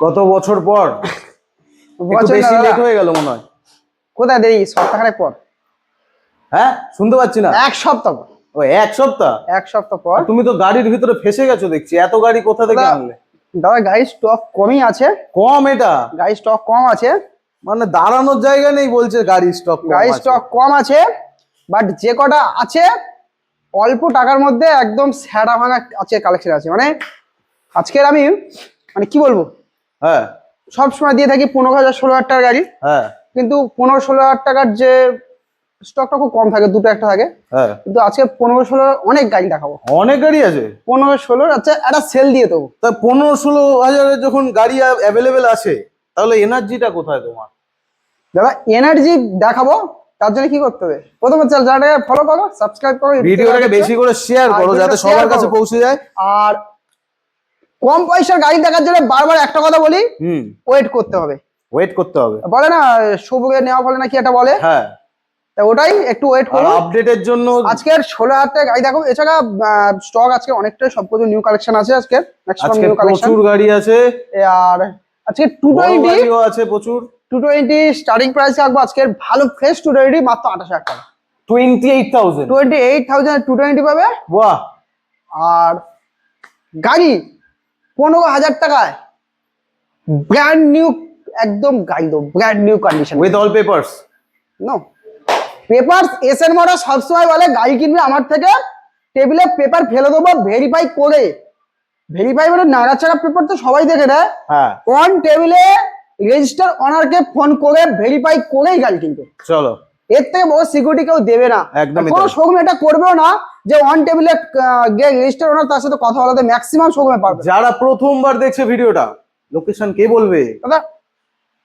কত বছর পর? একটু বছর বেশি লেট হয়ে গেল মনে হয়। কোথায় দেরি? সপ্তাহখানেক পর। হ্যাঁ? শুনতে পাচ্ছি না। এক সপ্তাহ পর। ও এক সপ্তাহ? এক সপ্তাহ পর। তুমি তো গাড়ির ভিতরে ফেসে গেছো দেখছি। এত গাড়ি কোথা থেকে আনলে? দাদা গাড়ির স্টক কমই আছে। কম এটা? গাড়ির স্টক কম আছে। মানে দাঁড়ানোর জায়গা নেই বলছে গাড়ি স্টক গাড়ির স্টক কম আছে বাট যে কটা আছে অল্প টাকার মধ্যে একদম স্যাড়া ভাঙা আছে কালেকশন আছে। মানে আজকের আমি মানে কি বলব? হ্যাঁ। সব সময় দিয়ে থাকি পনেরো হাজার ষোলো হাজার টাকার গাড়ি। হ্যাঁ। কিন্তু পনেরো ষোলো হাজার টাকার যে স্টকটা খুব কম থাকে দুটো একটা থাকে। হ্যাঁ। কিন্তু আজকে পনেরো ষোলো অনেক গাড়ি দেখাবো। অনেক গাড়ি আছে? পনেরো ষোলোর আচ্ছা একটা সেল দিয়ে দেবো। তা পনেরো ষোলো হাজারের যখন গাড়ি অ্যাভেলেবেল আছে তাহলে এনার্জিটা কোথায় তোমার? দাদা এনার্জি দেখাবো তার জন্য কি করতে হবে? প্রথমে চ্যানেলটাকে ফলো করো সাবস্ক্রাইব করো ভিডিওটাকে বেশি করে শেয়ার করো যাতে সবার কাছে পৌঁছে যায়। আর কম পয়সার গাড়ি দেখার জন্য বারবার একটা কথা বলি হুম। ওয়েট করতে হবে। ওয়েট করতে হবে। বলে না সবুগে নেওয়া ফলে নাকি এটা বলে? হ্যাঁ। তা ওটাই একটু ওয়েট করো আপডেটের জন্য আজকের ষোলো হাজার টাকা গাড়ি দেখো এছাড়া স্টক আজকে অনেকটাই সব কিছু নিউ কালেকশন আছে আজকে। ম্যাক্সিমাম নিউ কালেকশন প্রচুর গাড়ি আছে। আর আজকে টু টোয়েন্টি আছে প্রচুর। টু টোয়েন্টি স্টার্টিং প্রাইস রাখব আজকের ভালো ফ্রেশ টু টোয়েন্টি মাত্র আঠাশ হাজার টাকা। Twenty eight thousand twenty eight thousand two twenty পাবে। বাহ। আর গাড়ি পনেরো হাজার টাকায় ব্র্যান্ড নিউ একদম দেবো brand new condition with all papers no paper S এর মোটর সবসময় বলে গাড়ি কিনবে আমার থেকে টেবিলে পেপার ফেলে দেবো ভেরিফাই করে। ভেরিফাই মানে নাড়াচাড়া পেপার তো সবাই দেখে হ্যাঁ। অন টেবিলে রেজিস্টার অনারকে ফোন করে ভেরিফাই করেই গাড়ি কিনবে। চলো। এর থেকে বড় সিকিউরিটি কেউ দেবে না। কোনো। শোরুম এটা করবেও না যে অন টেবিলে গিয়ে রেজিস্টার ওনার তার সাথে কথা বলাতে ম্যাক্সিমাম শোরুমে পারবে। যারা প্রথমবার দেখছে ভিডিওটা লোকেশন কে বলবে? দাদা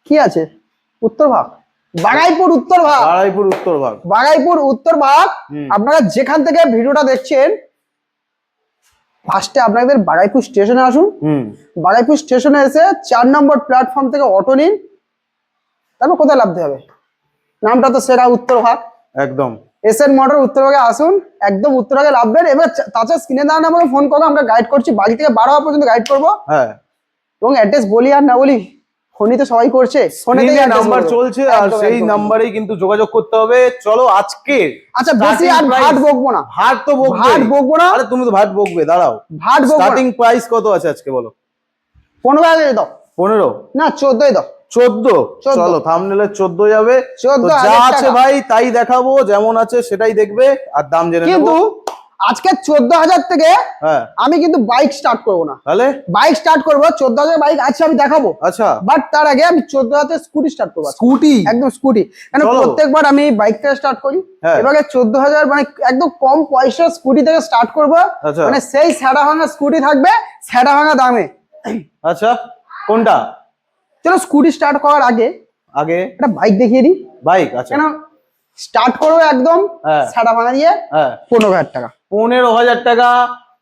কি আছে? উত্তর ভাগ। বাগাইপুর উত্তর ভাগ। আড়াইপুর উত্তর ভাগ। বাগাইপুর উত্তর ভাগ। আপনারা যেখান থেকে ভিডিওটা দেখছেন ফার্স্টে আপনাদের বাগাইপুর স্টেশনে আসুন। বাগাইপুর স্টেশনে এসে চার নম্বর প্ল্যাটফর্ম থেকে অটো নিন। তারপর কোথায় লাভতে হবে? নামটা তো সেরা উত্তর ভাগ। একদম। এস এন মোটর উত্তরভাগে আসুন একদম উত্তরভাগে লাভবেন। এবার তাছাড়া স্ক্রিনে দাঁড়ান আমাকে ফোন করো আমরা গাইড করছি। বাড়ি থেকে বারো হওয়া পর্যন্ত গাইড করব। হ্যাঁ। এবং অ্যাড্রেস বলি আর না বলি ফোনই তো সবাই করছে। ফোনে নাম্বার চলছে আর সেই নাম্বারেই কিন্তু যোগাযোগ করতে হবে। চলো আজকে আচ্ছা বেশি আর ভাট বকবো না। ভাট তো বকবে। ভাট বকবো না। আরে তুমি তো ভাট বকবে দাঁড়াও। ভাট বকবো স্টার্টিং প্রাইস কত আছে আজকে বলো? পনেরো হাজার দাও। পনেরো? না চোদ্দই দাও। চোদ্দ। চলো থামনেলে চোদ্দ যাবে। যা আছে ভাই তাই দেখাবো যেমন আছে সেটাই দেখবে আর দাম জেনে কিন্তু আজকে চোদ্দ হাজার থেকে হ্যাঁ। আমি কিন্তু বাইক স্টার্ট করব না। তাহলে? বাইক স্টার্ট করব চোদ্দ হাজার বাইক আছে আমি দেখাবো। আচ্ছা। বাট তার আগে আমি চোদ্দ হাজার স্কুটি স্টার্ট করব স্কুটি একদম স্কুটি কেন প্রত্যেকবার আমি বাইকটা স্টার্ট করি। হ্যাঁ। এবারে চোদ্দ হাজার মানে একদম কম পয়সা স্কুটি থেকে স্টার্ট করব। আচ্ছা। মানে সেই স্যাডা ভাঙা স্কুটি থাকবে স্যাডা ভাঙা দামে। আচ্ছা কোনটা? চলো স্কুটি স্টার্ট করার আগে আগে একটা বাইক দেখিয়ে দিই। বাইক আচ্ছা। কেন? স্টার্ট করো একদম হ্যাঁ। স্যাডা ভাঙা দিয়ে হ্যাঁ। পনেরো হাজার টাকা। পনেরো হাজার টাকা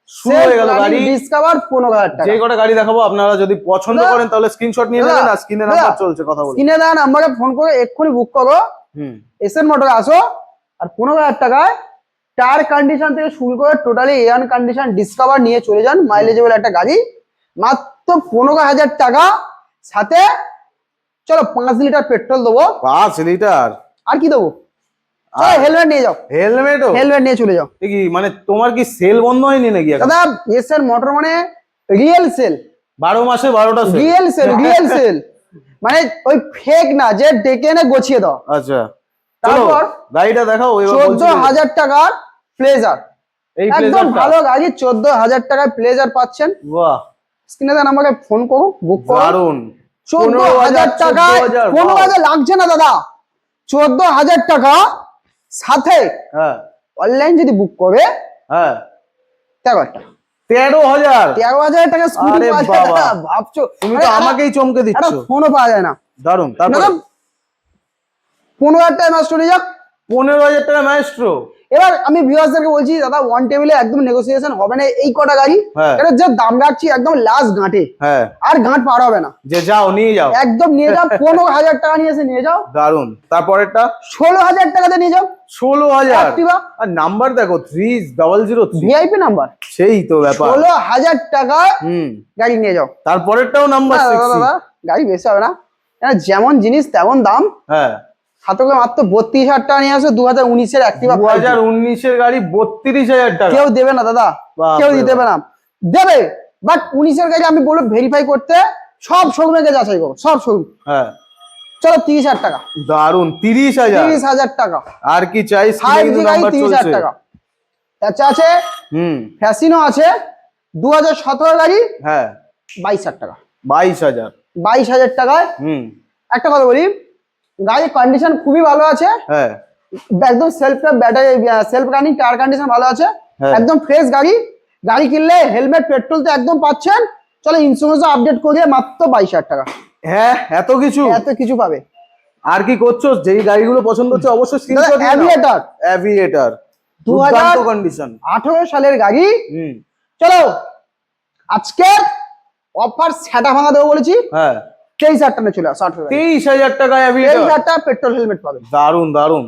শুরু হয়ে গেল গাড়ি। ডিসকাভার পনেরো হাজার টাকা। যে কটা গাড়ি দেখাবো আপনারা যদি পছন্দ দাদা, করেন তাহলে স্ক্রিনশট নিয়ে নেবেন আর স্ক্রিনে নাম্বার চলছে কথা দেন আমাকে ফোন করে এক্ষুনি বুক করো। হুম। এস এন মোটরে আসো আর পনেরো হাজার টাকায় টায়ার কন্ডিশন থেকে শুরু করে টোটালি এয়ার কন্ডিশন ডিসকভার নিয়ে চলে যান মাইলেজেবল একটা গাড়ি। মাত্র পনেরো হাজার টাকা সাথে চলো পাঁচ লিটার পেট্রোল দেবো। পাঁচ লিটার? আর কি দেবো? হেলমেট নিয়ে যাও। হেলমেটও? হেলমেট নিয়ে চলে যাও। কি মানে তোমার কি সেল বন্ধ হয়নি নাকি দাদা এস মোটর মানে রিয়েল সেল বারো মাসে বারোটা রিয়েল সেল রিয়েল সেল মানে ওই ফেক না যে ডেকে এনে গছিয়ে দাও। আচ্ছা। তারপর গাড়িটা দেখাও চোদ্দ হাজার টাকার প্লেজার একদম ভালো গাড়ি চোদ্দ হাজার টাকায় প্লেজার পাচ্ছেন। বাহ। স্ক্রিনে দেন আমাকে ফোন করো বুক করো। দারুণ চোদ্দ হাজার টাকায় 14,000, পনেরো হাজার লাগছে না দাদা? চোদ্দ হাজার টাকা সাথে হ্যাঁ। অনলাইন যদি বুক করে হ্যাঁ। তেরো হাজার টাকা। তেরো হাজার? তেরো হাজার টাকা স্কুটি ভাবছ। তুমি তো আমাকেই চমকে দিচ্ছ। ফোনও পাওয়া যায় না। দারুণ তারপর? পনেরো হাজার টাকা নষ্ট হয়ে যাক পনেরো হাজার টাকা ম্যাস্ট্রো এবার আমি ভিউয়ার্সদেরকে বলছি দাদা ওয়ান টেবিলে একদম নেগোসিয়েশন হবে না এই কটা গাড়ি হ্যাঁ। এটা যে দাম রাখছি একদম লাস্ট গাঁটে হ্যাঁ। আর গাঁট পার হবে না। যে যাও নিয়ে যাও। একদম নিয়ে যাও পনেরো হাজার টাকা নিয়ে এসে নিয়ে যাও। দারুণ তারপরেরটা? ষোলো হাজার টাকাতে নিয়ে যাও। ষোলো হাজার। আর নাম্বার দেখো three double zero VIP number সেই তো ব্যাপার। ষোলো হাজার হুম। গাড়ি নিয়ে যাও। তারপরেরটাও নাম্বার দাদা, গাড়ি বেশি হবে না। যেমন জিনিস তেমন দাম। হ্যাঁ। হাতে করে মাত্র বত্রিশ হাজার টাকা নিয়ে আসো দু হাজার উনিশের অ্যাক্টিভা দু হাজার উনিশের গাড়ি বত্রিশ হাজার টাকা। কেউ দেবে না দাদা। কেউ দিতে দেবে না। দেবে বাট উনিশের গাড়ি আমি বলব ভেরিফাই করতে সব শোরুমে গিয়ে যাচাই করো সব শোরুম হ্যাঁ। চলো তিরিশ হাজার টাকা। দারুণ তিরিশ হাজার। তিরিশ হাজার টাকা। আর কি চাই? ফাইভ জি গাড়ি তিরিশ হাজার টাকা। আচ্ছা আছে। হুম। ফ্যাসিনো আছে। দু হাজার সতেরো গাড়ি। হ্যাঁ। বাইশ হাজার টাকা। বাইশ হাজার। বাইশ হাজার টাকায়। হুম। একটা কথা বলি গাড়ির কন্ডিশন খুবই ভালো আছে। হ্যাঁ। একদম self battery self running tyre condition ভালো আছে। হ্যাঁ। একদম ফ্রেশ গাড়ি। গাড়ি কিনলে হেলমেট পেট্রোল তো একদম পাচ্ছেন। চলো ইন্স্যুরেন্স আপডেট করিয়ে মাত্র বাইশ হাজার টাকা। হ্যাঁ এত কিছু? এত কিছু পাবে। আর কি করছ? যেই গাড়িগুলো পছন্দ হচ্ছে অবশ্যই অ্যাভিয়েটার অ্যাভিয়েটার দু হাজার কন্ডিশন আঠারো সালের গাড়ি। হুম। চলো আজকে অফার সেটা ভাঙা দেবো বলেছি। হ্যাঁ। তেইশ হাজার টাকা চলে আসো আঠারো তেইশ হাজার টাকা তেইশ হাজার টাকা পেট্রোল হেলমেট পাবে দারুণ দারুণ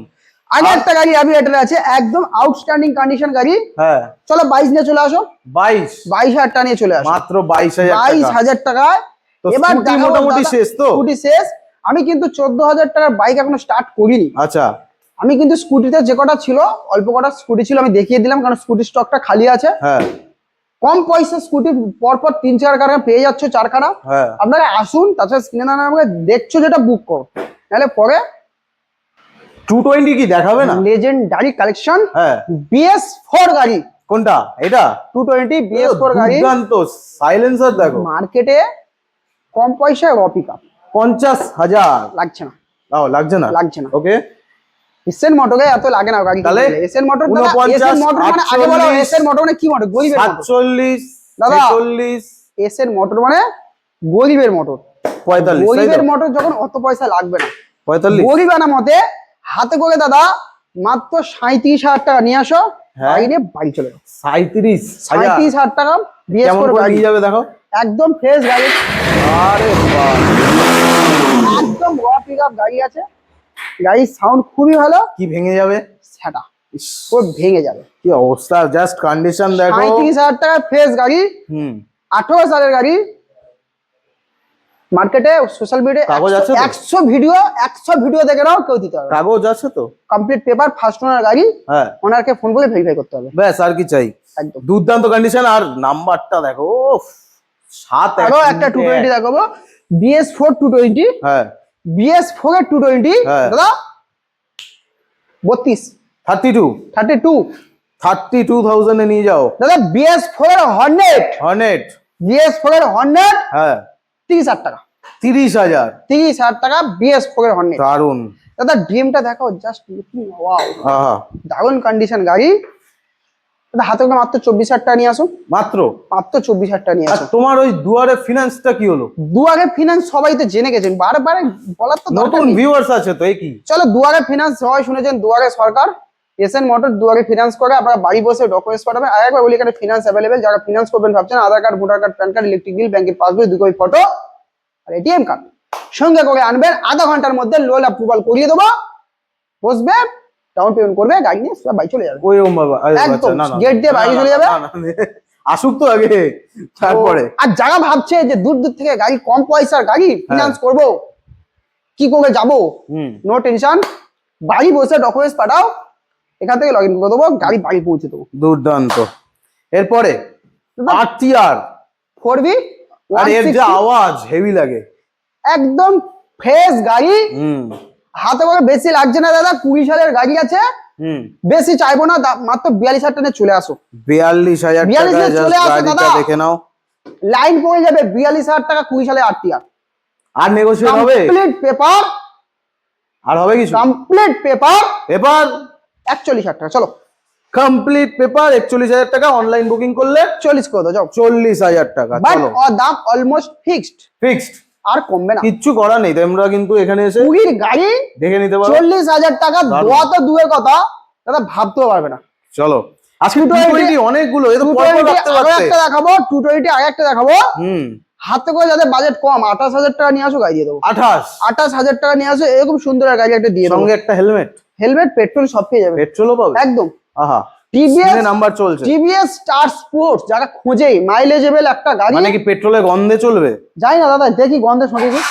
আগে একটা গাড়ি অ্যাভিয়েটার আছে একদম আউটস্ট্যান্ডিং কন্ডিশন গাড়ি। হ্যাঁ। চলো বাইশ নিয়ে চলে আসো। বাইশ? বাইশ হাজার টাকা নিয়ে চলে আসো। মাত্র বাইশ হাজার বাইশ হাজার টাকায়। এবার মোটামুটি শেষ তো? স্কুটি শেষ। আমি কিন্তু চোদ্দ হাজার টাকার বাইক এখনও স্টার্ট করিনি। আচ্ছা। আমি কিন্তু স্কুটিতে যে কটা ছিল অল্প কটা স্কুটি ছিল আমি দেখিয়ে দিলাম কারণ স্কুটি স্টকটা খালি আছে। হ্যাঁ। কম পয়সা স্কুটি পরপর তিন চার কারা পেয়ে যাচ্ছ চার কারা। হ্যাঁ। আপনারা আসুন তাছাড়া স্ক্রিনে দাঁড়ানো আমাকে দেখছ যেটা বুক করো। নাহলে পরে টু টোয়েন্টি কি দেখাবে না? লেজেন্ডারি কালেকশন হ্যাঁ। বিএস ফোর গাড়ি। কোনটা? এটা? টু টোয়েন্টি বিএস ফোর গাড়ি দুর্দান্ত সাইলেন্সার দেখো। মার্কেটে কম পয়সায় র পিক পঞ্চাশ হাজার। লাগছে না। লাগছে না? লাগছে না। ওকে এসএন মোটরে এত লাগে না গাড়ি তাহলে এসএন মোটর এসএন মোটর মানে আগে বলো এসএন মোটর মানে কি মোটর? গরিবের মোটর। সাতচল্লিশ দাদা। ছেচল্লিশ। এসএন মোটর মানে গরিবের মোটর। পঁয়তাল্লিশ তাই গরিবের তো? মোটর যখন অত পয়সা লাগবে না। পঁয়তাল্লিশ। গরিব আনা মতে হাতে করে দাদা মাত্র সাঁত্রিশ হাজার টাকা নিয়ে আসো হ্যাঁ। বাইরে বাড়ি চলে যাও। সাঁত্রিশ হাজার। সাঁত্রিশ হাজার টাকা বিএস করে নিয়ে যাবে দেখো। একদম ফ্রেশ গাড়ি। আরে বাহ। একদম র পিক আপ গাড়ি আছে। গাড়ির সাউন্ড খুবই ভালো। কি ভেঙে যাবে? সেটা পুরো ভেঙে যাবে। কি অবস্থা? জাস্ট কন্ডিশন দেখো। হাজার টাকা ফ্রেশ গাড়ি হুম। আঠারো সালের গাড়ি। মার্কেটে সোশ্যাল মিডিয়া কাগজ আছে তো? একশো ভিডিও একশো ভিডিও দেখে নাও কেউ দিতে হবে কাগজ আছে তো? কমপ্লিট পেপার ফার্স্ট ওনার গাড়ি। হ্যাঁ। ওনারকে ফোন করে ভেরিফাই করতে হবে। ব্যাস আর কি চাই? একদম। দুর্দান্ত কন্ডিশন আর নাম্বারটা দেখো উফ, সাত আরও একটা টু তিনটে টোয়েন্টি এক। দেখাবো বিএস ফোর টু টোয়েন্টি হ্যাঁ। বিএস ফোর এর টু টোয়েন্টি হ্যাঁ। দাদা? বত্রিশ। Thirty two thirty two thirty two থাউজেন্ডে নিয়ে যাও। দাদা বিএস ফোর এর হর্নেট হনেট বিএস ফোর এর হর্নেট হ্যাঁ। তিরিশ হাজার টাকা। তিরিশ হাজার। তিরিশ হাজার টাকা বিএস ফোর এর হর্নেট দারুণ দাদা ড্রিমটা দেখো জাস্ট লুকিং ওয়াও দারুণ কন্ডিশন গাড়ি। হাতে করে মাত্র চব্বিশ হাজার টাকা নিয়ে আসো মাত্র? মাত্র চব্বিশ হাজার টাকা নিয়ে আসো তোমার ওই দুয়ারে ফিনান্সটা কি হলো? দুয়ারে ফিনান্স সবাই তো জেনে গেছেন। বারবার বলার তো নতুন ভিউয়ার্স আছে তো কি? চলো দুয়ারে ফিনান্স সবাই শুনেছেন দুয়ারে সরকার এসএন মোটর দুয়ারে ফিনান্স করে আপনারা বাড়ি বসে ডকুমেন্টস পাঠাবেন। আর একবার বলি এখানে ফিনান্স অ্যাভেলেবেল যারা ফিনান্স করবেন ভাবছেন Aadhaar card voter card PAN card electric bill ব্যাংকের পাসবই কপি ফটো আর এটিএম কার্ড সঙ্গে করে আনবেন আধা ঘণ্টার মধ্যে লোন অ্যাপ্রুভাল করিয়ে দেবো। বসবে ডাউন পেমেন্ট করবে গাড়ি নিয়ে সবাই বাড়ি চলে যাবে। ওই বাবা আরে একদম, বাচ্চা, না, না, gate দিয়ে না, চলে যাবে। আসুক তো আগে তারপরে। আর যারা ভাবছে যে দূর দূর থেকে গাড়ি কম পয়সার গাড়ি ফিনান্স করব কি করে যাব? নো টেনশন বাড়ি বসে ডকুমেন্টস পাঠাও এখান থেকে লগ ইন করে দেবো গাড়ি বাড়ি পৌঁছে দেবো। দুর্দান্ত। এরপরে আরটিআর ফোর বি আর এর যে আওয়াজ হেভি লাগে। একদম ফ্রেশ গাড়ি। হুম। হাতে বলে বেশি লাগছে না দাদা কুড়ি সালের গাড়ি আছে। বেশি চাইব না মাত্র বিয়াল্লিশ হাজার টাকা চলে আসো। বিয়াল্লিশ হাজার 42 টাকায় এ just চলে আসো দাদা। দেখে নাও। লাইন পড়ে যাবে বিয়াল্লিশ হাজার টাকা কুড়ি সালে আটটি আর। আর নেগোসিয়েট হবে? কমপ্লিট পেপার আর হবে কিছু? কমপ্লিট পেপার পেপার একচল্লিশ হাজার টাকা চলো। কমপ্লিট পেপার একচল্লিশ হাজার টাকা অনলাইন বুকিং করলে চল্লিশ করে দাও চল্লিশ হাজার টাকা দাম অলমোস্ট ফিক্সড ফিক্সড আর কমবে না। কিচ্ছু করার নেই তোমরা কিন্তু এখানে এসে কুড়ির গাড়ি দেখে নিতে পারো। চল্লিশ হাজার টাকা। দেওয়া তো দূরের কথা দাদা ভাবতেও পারবে না। চলো আজকে 220 220 অনেকগুলো দেখাবো টু টোয়েন্টি আগে একটা দেখাবো হুম। হাতে করে যাদের বাজেট কম আঠাশ হাজার টাকা নিয়ে আসো গাড়ি দিয়ে দেবো। 28 আঠাশ হাজার টাকা নিয়ে আসো এরকম সুন্দর গাড়ি একটা দিয়ে দেবো। সঙ্গে একটা হেলমেট হেলমেট পেট্রোল সব পেয়ে যাবে। পেট্রোলও পাবে? একদম। আহা। টিভিএস নাম্বার চলছে। টিভিএস স্টার স্পোর্টস যারা খোঁজেই মাইলেজেবল একটা গাড়ি মানে কি পেট্রোলে গন্ধে চলবে? যাই না দাদা দেখি গন্ধের সঙ্গে কি।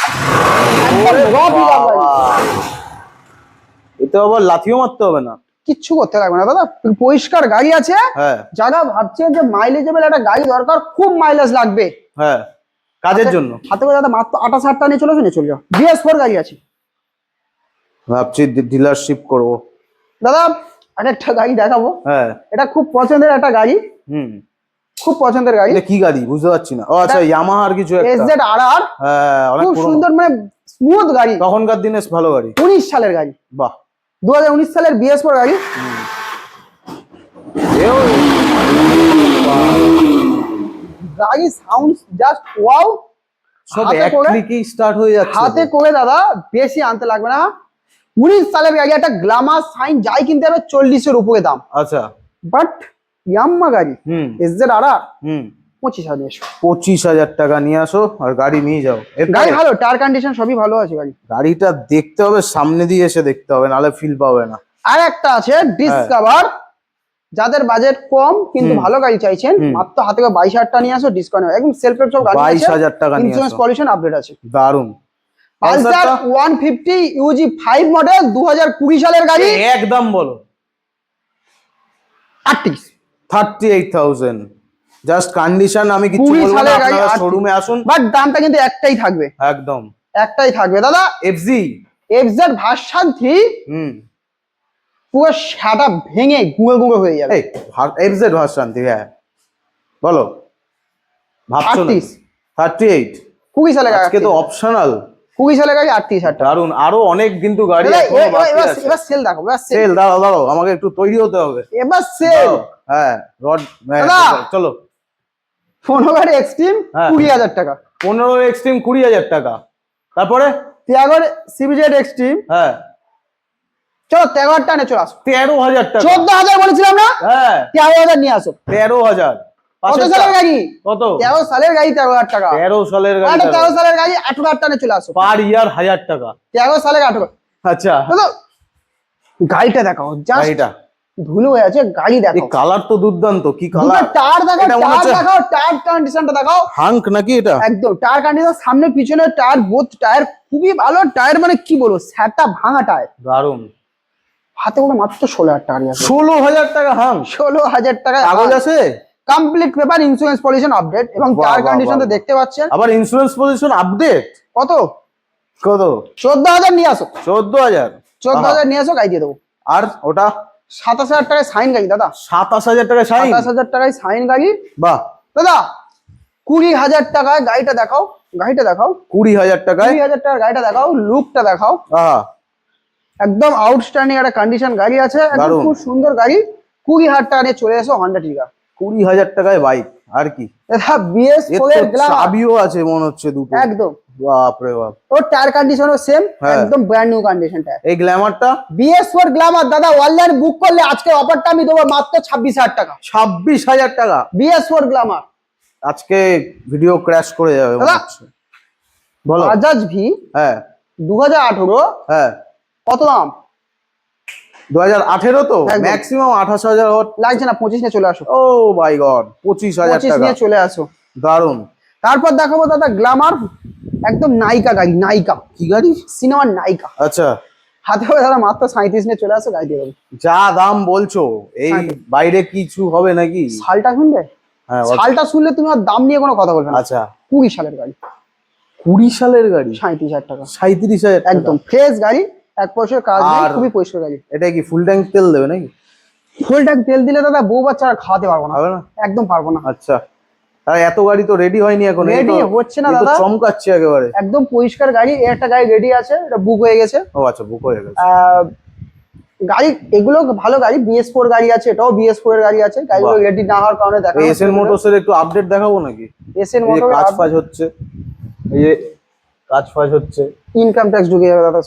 এতে আবার লাথিও মারতে হবে না? কিচ্ছু করতে লাগবে না দাদা। পরিষ্কার গাড়ি আছে। হ্যাঁ। যারা ভাবছে যে মাইলেজেবল একটা গাড়ি দরকার খুব মাইলেজ লাগবে। হ্যাঁ। কাজের জন্য। হাতে করে দাদা মাত্র আঠাশ হাজার টাকা নিয়ে চলে নিয়ে চলে যাও। বিএস ফোর গাড়ি আছে। ভাবছি ডিলারশিপ করব। দাদা আরেকটা গাড়ি দেখাবো। হ্যাঁ। এটা খুব পছন্দের একটা গাড়ি। হুম। খুব পছন্দের গাড়ি। কি গাড়ি? বুঝতে পারছি না। ও আচ্ছা ইয়ামাহার কিছু এস একটা জেড আর আর হ্যাঁ অনেক সুন্দর মানে স্মুথ গাড়ি। তখনকার দিনে ভালো গাড়ি। উনিশ সালের গাড়ি। বাহ। দু হাজার উনিশ সালের বিএস ফোর গাড়ি। এও। গাড়ি সাউন্ড জাস্ট ওয়াও সব এক ক্লিকেই স্টার্ট হয়ে যাচ্ছে। হাতে করে দাদা বেশি আনতে লাগবে না। উনিশ সালের গাড়ি একটা গ্লামার সাইন যাই কিনতে হবে চল্লিশের উপরে দাম। আচ্ছা। বাট ইয়াম্মা গাড়ি হুম। এস জেড আর আর পঁচিশ হাজার এসো। পঁচিশ হাজার টাকা নিয়ে আসো আর গাড়ি নিয়ে যাও। গাড়ি ভালো টায়ার কন্ডিশন সবই ভালো আছে গাড়ি। গাড়িটা দেখতে হবে সামনে দিয়ে এসে দেখতে হবে নাহলে ফিল পাবে না। আর একটা আছে ডিসকভার যাদের বাজেট কম কিন্তু ভালো গাড়ি চাইছেন। মাত্র হাতে বাইশ হাজার টাকা নিয়ে আসো ডিসকাউন্ট একদম সেলফ সব গাড়ি বাইশ হাজার টাকা নিয়ে ইন্স্যুরেন্স পলিউশন আপডেট আছে। দারুণ Pulsar পালসারটা? One fifty UG five model দু হাজার কুড়ি সালের গাড়ি। একদম বলো। আটত্রিশ thirty eight thousand just condition আমি কিছু বলব না আপনারা শোরুমে আসুন। বাট দামটা কিন্তু একটাই থাকবে। একদম। একটাই থাকবে। দাদা এফজি এফজেড ভার্সন হুম। পুরো সাটা ভেঙে গুঁড়ো গুঁড়ো হয়ে যাবে। এই এফজেড ভার্সন থেকে হ্যাঁ। বলো। ভাবছ না? 38 থার্টি এইট কুড়ি গাড়ি আজকে তো অপশনাল কুড়ি সালের গাড়ি আটত্রিশ হাজার টাকা দারুণ আরও অনেক কিন্তু গাড়ি এবার- সেল দেখো এবার সেল সেল দাঁড়াও দাঁড়াও আমাকে একটু তৈরি হতে হবে। এবার সেল হ্যাঁ রড চলো পনেরো গাড়ি এক্সট্রিম হ্যাঁ। কুড়ি হাজার টাকা। পনেরো এক্সট্রিম কুড়ি হাজার টাকা। তারপরে? তিয়াগর সিবিজেড এক্সট্রিম হ্যাঁ। চলো তেরো টানে চলে আসো। তেরো হাজার টাকা। চোদ্দ হাজার বলেছিলাম না? হ্যাঁ। তেরো হাজার নিয়ে আসো। তেরো হাজার। কত সালের গাড়ি? কত? তেরো সালের গাড়ি তেরো হাজার টাকা। তেরো সালের গাড়ি তেরো সালের গাড়ি আঠারো হাজার টানে চলে আসো। পার ইয়ার হাজার টাকা। তেরো সালের আঠারো। আচ্ছা। গাড়িটা দেখাও গাড়িটা। ধুলো হয়ে আছে গাড়ি কালার তো দুর্দান্ত কি কালার টায়ার দেখাও কন্ডিশনটা হাঙ্ক নাকি এটা? একদম টায়ার কন্ডিশন সামনে পিছনে টায়ার বোথ টায়ার খুবই ভালো টায়ার মানে কি বলব স্যারটা ভাঙা টায়ার দারুণ হাতে করে মাত্র ষোলো হাজার টাকা ষোলো হাজার টাকা হাঙ্ক। ষোলো হাজার টাকা কাগজ আছে? Complete paper insurance pollution update এবং টায়ার কন্ডিশন তো দেখতে পাচ্ছেন। আবার ইন্স্যুরেন্স পজিশন আপডেট কত? কত? চোদ্দ হাজার নিয়ে আসো। চোদ্দ হাজার চোদ্দ হাজার নিয়ে আসো গাড়ি দিয়ে দেবো। আর ওটা? সাতাশ হাজার টাকায় সাইন গাড়ি দাদা। সাতাশ হাজার টাকা সাইন সাতাশ হাজার টাকায় সাইন গাড়ি বাহ। দাদা কুড়ি হাজার টাকায় গাড়িটা দেখাও। গাড়িটা দেখাও। কুড়ি হাজার টাকায়? কুড়ি হাজার টাকার গাড়িটা দেখাও লুকটা দেখাও। একদম আউটস্ট্যান্ডিং একটা কন্ডিশন গাড়ি আছে। একদম খুব সুন্দর গাড়ি। কুড়ি হাজার টাকা নিয়ে চলে এসো হন্ডা টিকা কুড়ি হাজার টাকায় বাইক আর কি? বিএস গ্লামার চাবিও আছে মনে হচ্ছে দুটো। একদম। বাপ রে বাপ। ওর টায়ার কন্ডিশনও সেম হ্যাঁ। একদম ব্র্যান্ড নিউ কন্ডিশন টায়ার এই গ্ল্যামারটা বিএস ফোর গ্লামার দাদা অনলাইন বুক করলে আজকে অফারটা আমি দেবো মাত্র ছাব্বিশ হাজার টাকা। ছাব্বিশ হাজার টাকা? বিএস ফোর গ্লামার আজকে ভিডিও ক্র্যাশ করে যাবে। বলো। বাজাজ ভি হ্যাঁ। দু হাজার আঠেরো হ্যাঁ। কত দাম? দু হাজার আঠেরো তো? ম্যাক্সিমাম আঠাশ হাজার লাগছে না পঁচিশ নিয়ে চলে আসো। ও মাই গড পঁচিশ হাজার নিয়ে চলে আসো। দারুণ তারপর দেখাবো দাদা গ্লামার একদম নায়িকা গাড়ি নায়িকা। কি গাড়ি? সিনেমার নায়িকা। আচ্ছা। হাতে করে দাদা মাত্র সাঁত্রিশ নিয়ে চলে আসো গাড়ি দিয়ে যা দাম বলছো এই। বাইরে কিছু হবে নাকি? সালটা শুনবে? হ্যাঁ। সালটা শুনলে তুমি আর দাম নিয়ে কোনো কথা বলবে না। আচ্ছা। কুড়ি সালের গাড়ি। কুড়ি সালের গাড়ি? সাঁত্রিশ হাজার টাকা। সাঁত্রিশ হাজার। একদম ফ্রেশ গাড়ি এক পয়সার কাজ নেই খুবই পরিষ্কার গাড়ি। এটা কি ফুল ট্যাঙ্ক তেল দেবে নাকি? ফুল ট্যাঙ্ক তেল দিলে দাদা বউ বাচ্চারা খাওয়াতে পারব না। হবে না? একদম পারব না। আচ্ছা। আর এত গাড়ি তো রেডি হয়নি এখন রেডি হচ্ছে না দাদা। চমকাচ্ছে একেবারে। একদম পরিষ্কার গাড়ি একটা গাড়ি রেডি আছে এটা বুক হয়ে গেছে। ও আচ্ছা বুক হয়ে গেছে। গাড়ি এগুলো ভালো গাড়ি বিএস ফোর গাড়ি আছে এটাও বিএস ফোর এর গাড়ি আছে। গাড়িগুলো রেডি না হওয়ার কারণে দেখা এস এন মোটরস এর একটু আপডেট দেখাবো নাকি? এস এন মোটর কাজ ফাজ হচ্ছে। এই যে কাজ ফাজ হচ্ছে। ইনকাম ট্যাক্স ঢুকে যাবে দাদা।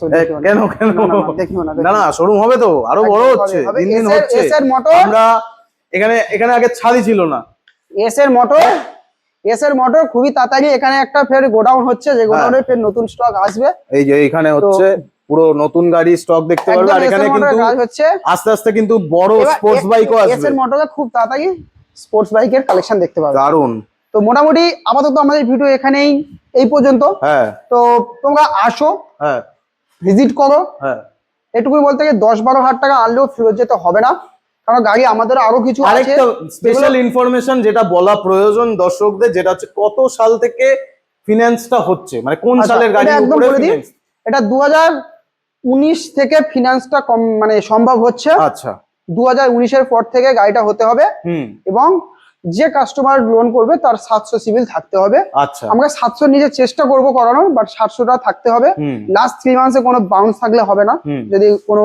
কেন? কেন না, না, না, দেখিও না, না না শোরুম হবে তো আরও বড় হচ্ছে। দিন দিন হচ্ছে। এসের মোটর আমরা এখানে এখানে আগে ছাদি ছিল না। এস এর মোটর এস এর মোটর খুবই তাড়াতাড়ি এখানে একটা ফের গোডাউন হচ্ছে যে গোডাউনে ফের নতুন স্টক আসবে। এই যে এখানে হচ্ছে পুরো নতুন গাড়ি স্টক দেখতে পারবে আর এখানে কিন্তু আস্তে আস্তে কিন্তু বড় স্পোর্টস বাইকও আসবে। এর মোটরে খুব তাড়াতাড়ি স্পোর্টস বাইকের কালেকশন দেখতে পাবে। দারুণ তো মোটামুটি আপাতত আমাদের ভিডিও এখানেই। এই পর্যন্ত। হ্যাঁ। তো তোমরা আসো হ্যাঁ। ভিজিট করো। হ্যাঁ। এটুকুই বলতে গিয়ে দশ বারো হাজার টাকা আনলেও ফেরত যেতে হবে না। কারণ গাড়ি আমাদের আরও কিছু আরেকটা স্পেশাল ইনফরমেশন যেটা বলা প্রয়োজন দর্শকদের যেটা হচ্ছে কত সাল থেকে ফিনান্সটা হচ্ছে মানে কোন আচ্ছা, সালের এটা একদম বলে দিই। এটা দু উনিশ থেকে ফিনান্সটা কম মানে সম্ভব হচ্ছে। আচ্ছা। দু হাজার উনিশের পর থেকে গাড়িটা হতে হবে। হুম। এবং যে কাস্টমার লোন করবে তার সাতশো সিভিল থাকতে হবে। আচ্ছা। আমরা সাতশো নিজে চেষ্টা করব করানোর বাট সাতশোটা থাকতে হবে। লাস্ট থ্রি মান্থসে কোনো বাউন্স থাকলে হবে না। যদি কোনো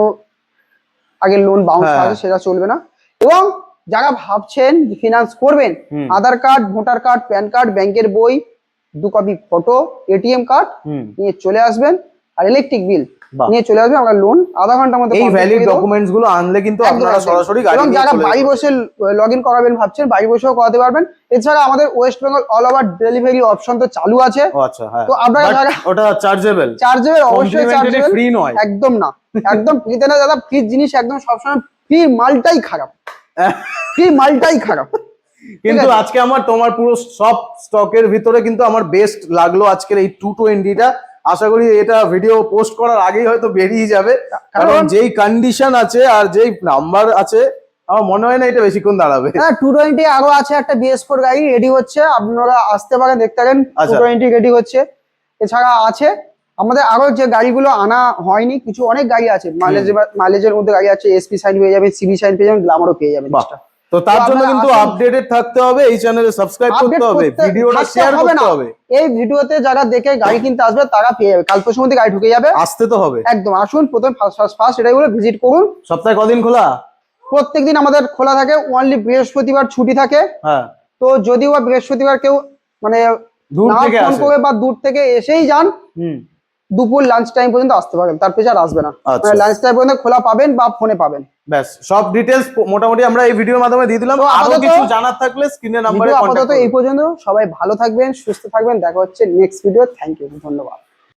আগের লোন বাউন্স। থাকে সেটা চলবে না। এবং যারা ভাবছেন ফিনান্স করবেন Aadhaar card voter card PAN card ব্যাংকের বই দু কপি ফটো এটিএম কার্ড নিয়ে চলে আসবেন। আর ইলেকট্রিক বিল। নিয়ে চলে আসবেন আমরা লোন আধা ঘণ্টার মধ্যে এই ভ্যালিড ডকুমেন্টসগুলো আনলে কিন্তু আপনারা সরাসরি গাড়ি এবং নিয়ে যারা বাড়ি বসে লগ ইন করাবেন ভাবছেন বাড়ি বসেও করাতে পারবেন। এছাড়া আমাদের West Bengal all over delivery option তো চালু আছে। আচ্ছা হ্যাঁ। তো আপনারা যারা- ওটা চার্জেবল চার্জেবল অবশ্যই চার্জেবল ফ্রি নয়। একদম না। একদম ফ্রিতে না দাদা ফ্রি জিনিস একদম সবসময় ফ্রি মালটাই খারাপ। ফ্রি মালটাই খারাপ। কিন্তু আজকে আমার তোমার পুরো সব স্টকের ভিতরে কিন্তু আমার বেস্ট লাগল আজকের এই টু টোয়েন্টিটা আশা করি এটা ভিডিও পোস্ট করার আগেই হয়তো বেরিয়ে যাবে। কারণ যেই কন্ডিশন আছে আর যেই নাম্বার আছে আমার মনে হয় না এটা বেশিক্ষণ দাঁড়াবে। হ্যাঁ টু টোয়েন্টি আরও আছে একটা বিএস ফোর গাড়ি রেডি হচ্ছে। আপনারা আসতে পারেন দেখতে পারেন টু। টোয়েন্টি রেডি হচ্ছে। এছাড়া আছে আমাদের আরও যে গাড়িগুলো আনা হয়নি কিছু অনেক গাড়ি আছে। মাইলেজ মাইলেজের মধ্যে গাড়ি আছে এসপি সাইন পেয়ে যাবেন সিবি সাইন পেয়ে যাবেন গ্লামারও পেয়ে যাবেন তো তার জন্য কিন্তু আপডেটেড থাকতে হবে এই চ্যানেলে সাবস্ক্রাইব করতে হবে ভিডিওটা শেয়ার করতে। হবে। এই ভিডিওতে যারা দেখে গাড়ি কিনতে আসবে তারা পেয়ে যাবে। কাল পরশুর মধ্যে গাড়ি ঢুকে যাবে। আসতে তো হবে। একদম আসুন প্রথমে ফার্স্ট ফার্স্ট এটাই বলে ভিজিট করুন। সপ্তাহে কদিন খোলা? প্রত্যেকদিন আমাদের খোলা থাকে ওনলি বৃহস্পতিবার ছুটি থাকে। হ্যাঁ। তো যদিও বৃহস্পতিবার কেউ মানে দূর থেকে আসে। বা দূর থেকে এসেই যান হুম। দুপুর লাঞ্চ টাইম পর্যন্ত আসতে পারেন তার আর আসবে না। আচ্ছা। মানে লাঞ্চ টাইম পর্যন্ত খোলা পাবেন বা ফোনে পাবেন। ব্যাস সব ডিটেলস মোটামুটি আমরা এই ভিডিওর মাধ্যমে দিয়ে দিলাম। আরও কিছু জানার থাকলে স্ক্রিনের নাম্বারে আপাতত এই পর্যন্ত। সবাই ভালো থাকবেন সুস্থ থাকবেন। দেখা হচ্ছে নেক্সট ভিডিও থ্যাংক ইউ ধন্যবাদ।